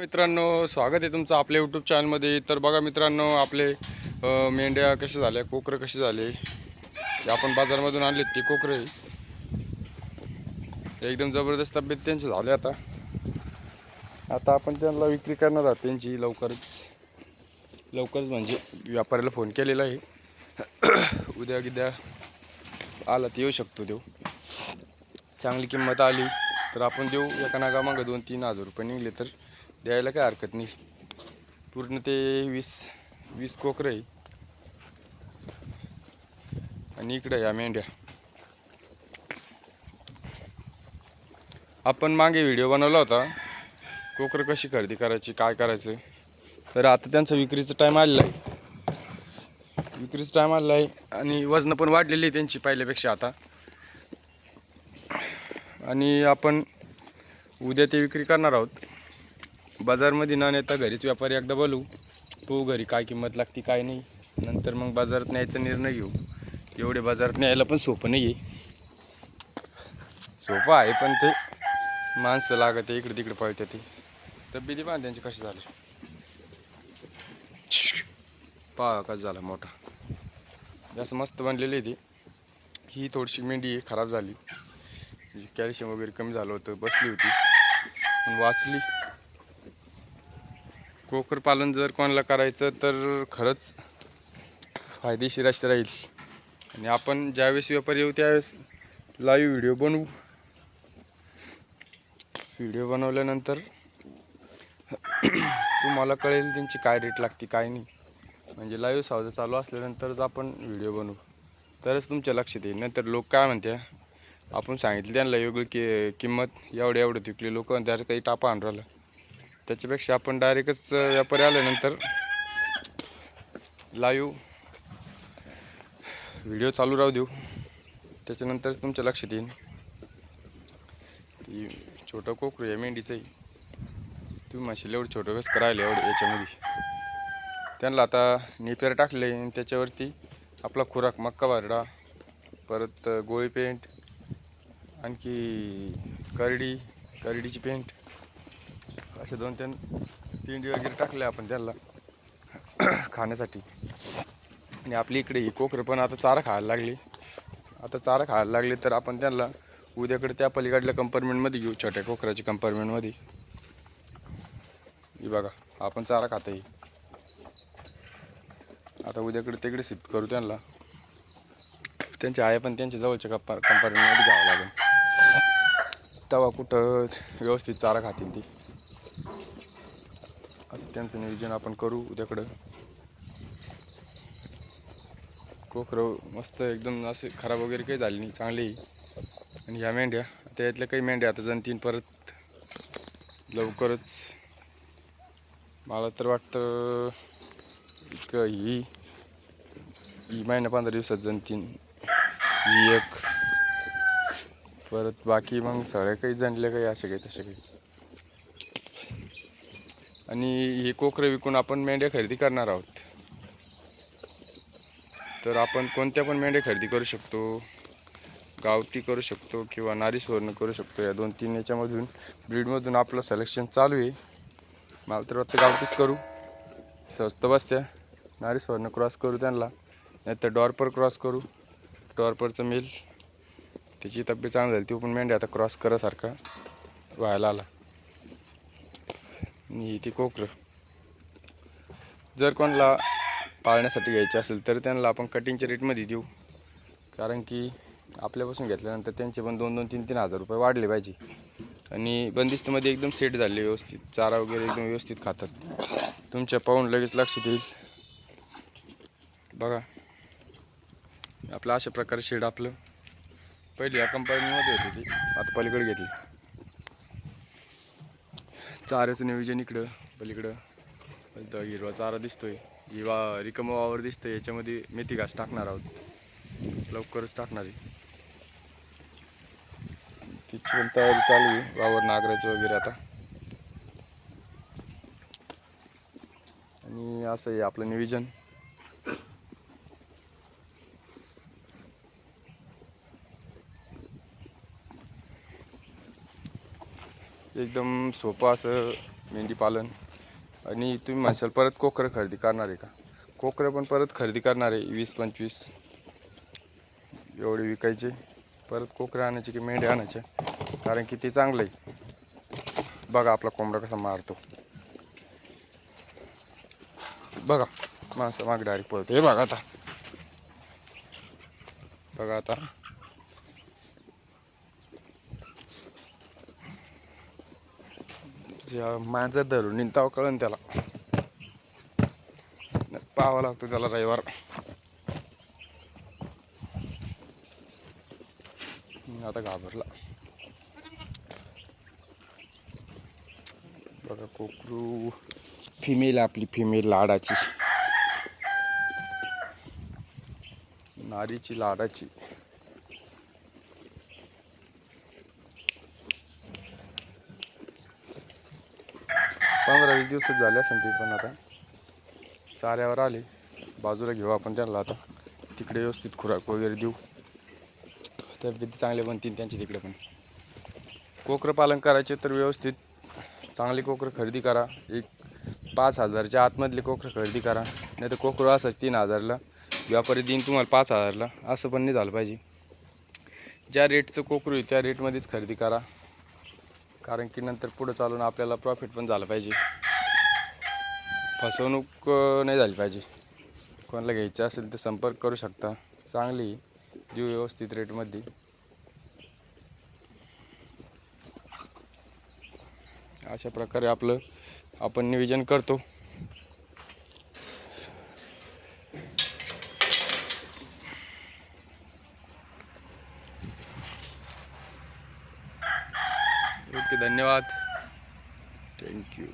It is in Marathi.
मित्रांनो स्वागत आहे तुमचं आपल्या यूट्यूब चॅनलमध्ये तर बघा मित्रांनो आपले मेंढ्या कशा झाल्या कोकरं कसे झाले? आपण बाजारमधून आणलेत ते कोकरे एकदम जबरदस्त तब्येत त्यांची झाले आता. आता आपण त्यांना विक्री करणार आहोत त्यांची लवकरच. लवकरच म्हणजे व्यापाऱ्याला फोन केलेला आहे. उद्या गिद्या आला तर येऊ शकतो देऊ. चांगली किंमत आली तर आपण देऊ. एका नागामागं दोन तीन हजार रुपये निघले तर. द्यायला काय हरकत नाही. पूर्ण ते वीस वीस कोकरं आहे. आणि इकडं या मेंढ्या आपण मागे व्हिडिओ बनवला होता. कोकरं कशी खरेदी करायची काय करायचं? तर आता त्यांचा विक्रीचा टाईम आलेला आहे. विक्रीचा टाईम आलेला आहे आणि वजनं पण वाढलेली आहे त्यांची पहिल्यापेक्षा आता. आणि आपण उद्या ते विक्री करणार आहोत. बाजारमध्ये न नेता घरीच व्यापारी एकदा बोलू तो घरी काय किंमत लागते काय नाही. नंतर मग बाजारात न्यायचा निर्णय घेऊ. एवढे बाजारात न्यायला पण सोपं नाही आहे सोपं आहे पण ते माणसं लागत आहे इकडे तिकडे पळते ते. तब्येती पण त्यांची कशी झाली. पहा कसं झाला मोठा. जास्त मस्त बनलेली आहे ती. ही थोडीशी मेंढी खराब झाली. म्हणजे कॅल्शियम वगैरे कमी झालं होतं बसली होती. पण वाचली. कोकर पालन जर कोणाला करायचं तर खरंच फायदेशीर असं राहील. आणि आपण ज्यावेळेस व्यापारी येऊ त्यावेळेस लाईव्ह व्हिडिओ बनवू. व्हिडिओ बनवल्यानंतर तुम्हाला कळेल त्यांची काय रेट लागते काय नाही. म्हणजे लाईव्ह सावजा चालू असल्यानंतरच आपण व्हिडिओ बनवू. तरच तुमच्या लक्षात येईल. नंतर लोक काय म्हणते आपण सांगितलं त्यांना वेगळी कि किंमत एवढं एवढं तिकली लोक त्याला काही टापा आणून राहिलं. त्याच्यापेक्षा आपण डायरेक्टच व्यापारी आल्यानंतर लाईव्ह व्हिडिओ चालू राहू देऊ. त्याच्यानंतर तुमच्या लक्षात येईल. ती छोटं कोकरू आहे मेंढीचंही तुम्ही माशीला एवढं छोटं कसं करायला एवढं याच्यामध्ये? त्यांना आता निपेर टाकले आणि त्याच्यावरती आपला खुराक मक्का बारडा परत गोळी पेंट आणखी करडी करडीची पेंट असे दोन तीन पिंडी वगैरे टाकले आपण त्याला खाण्यासाठी. आणि आपली इकडे ही कोकरं पण आता चारा खायला लागली. आता चारा खायला लागले तर आपण त्यांना उद्याकडे त्या पलीकडल्या कंपार्टमेंटमध्ये घेऊ छोट्या कोकराच्या कंपार्टमेंटमध्ये. ही बघा आपण चारा खाता येईल आता उद्याकडे तिकडे शिफ्ट करू त्यांना. त्यांच्या आहे पण त्यांच्या जवळच्या कंपा कंपार्टमेंटमध्ये घ्यावं लागेल. तेव्हा कुठं व्यवस्थित चारा खातील ती. असं त्यांचं नियोजन आपण करू उद्याकडं. कोकरं मस्त एकदम असे खराब वगैरे काही झाली नाही चांगली. आणि ह्या मेंढ्या त्यातल्या काही मेंढ्या आता जनतीन परत लवकरच. मला तर वाटतं एक ही ही महिना पंधरा दिवसात जनतीन ही एक. परत बाकी मग सगळ्या काही जणले काही असे काही तसे काही. आणि हे कोकरं विकून आपण मेंढ्या खरेदी करणार आहोत. तर आपण कोणत्या पण मेंढ्या खरेदी करू शकतो. गावठी करू शकतो किंवा नारी सुवर्ण करू शकतो. या दोन तीन याच्यामधून ब्रीडमधून आपलं सिलेक्शन चालू आहे. मला तर वाटतं गावठीच करू. स्वस्त बसत्या. नारी सुवर्ण क्रॉस करू त्यांना. नाहीतर डॉर्पर क्रॉस करू. डॉर्परचं मेल. त्याची तब्येत चांगली झाली ती पण मेंढ्या आता क्रॉस करासारखा व्हायला आला. आणि ते कोकरं जर कोणाला पाळण्यासाठी घ्यायचे असेल तर त्यांना आपण कटिंगच्या रेटमध्ये देऊ. कारण की आपल्यापासून घेतल्यानंतर त्यांचे पण दोन दोन तीन तीन हजार रुपये वाढले पाहिजे. आणि बंदिस्तमध्ये एकदम सेट झाले व्यवस्थित. चारा वगैरे एकदम व्यवस्थित खातात. तुमच्या पाहून लगेच लक्ष देईल बघा. आपलं अशा प्रकारे शेड आपलं. पहिली या कंपनीमध्ये होती ती. आता पलीकडे घेतली. चाऱ्याचं नियोजन इकडं पलीकडं. हिरवा चारा दिसतोय. हिवा रिकम वावर दिसतोय. याच्यामध्ये मेथी घास टाकणार आहोत. लवकरच टाकणार आहे. तिची पण तयारी चालू आहे. वावर नागराची वगैरे आता. आणि असं आहे आपलं नियोजन. एकदम सोपं असं मेंढीपालन आणि तुम्ही म्हणशाल परत कोकरं खरेदी करणार आहे का? कोकरं पण परत खरेदी करणार आहे वीस पंचवीस. एवढे विकायचे. परत कोकरं आणायचे की मेंढ्या आणायचे कारण की ते चांगलं आहे बघा आपला कोंबडा कसा मारतो. बघा माणसं माग डायरेक्ट पळतो. हे बघा आता. बघा आता. ज्या माझं धरून निंताव कळन त्याला. पाहावा लागतो त्याला रविवार. आता घाबरला. बघा कोकरू. फिमेल आपली फिमेल लाडाची. नारीची लाडाची. पंधरा दिवसच झाले असेल ती पण आता. चाऱ्यावर आले. बाजूला घेऊ आपण त्यांना आता. तिकडे व्यवस्थित खुराक वगैरे देऊ. तब्येती चांगले बनतील त्यांची तिकडे पण. कोकरं पालन करायचे तर व्यवस्थित. चांगली कोकरं खरेदी करा. एक पाच हजारच्या आतमधली कोकरं खरेदी करा. नाही तर कोकरं असंच तीन हजारला. व्यापारी देईन तुम्हाला पाच हजारला. असं पण नाही झालं पाहिजे. ज्या रेटचं कोकरू आहे त्या रेटमध्येच खरेदी करा. कारण की नंतर पुढं चालून आपल्याला प्रॉफिट पण झालं पाहिजे. फसवणूक नाही झाली पाहिजे. कोणाला घ्यायचं असेल तर संपर्क करू शकता. चांगली देऊ व्यवस्थित रेटमध्ये. अशा प्रकारे आपलं आपण नियोजन करतो. ओके धन्यवाद. थँक्यू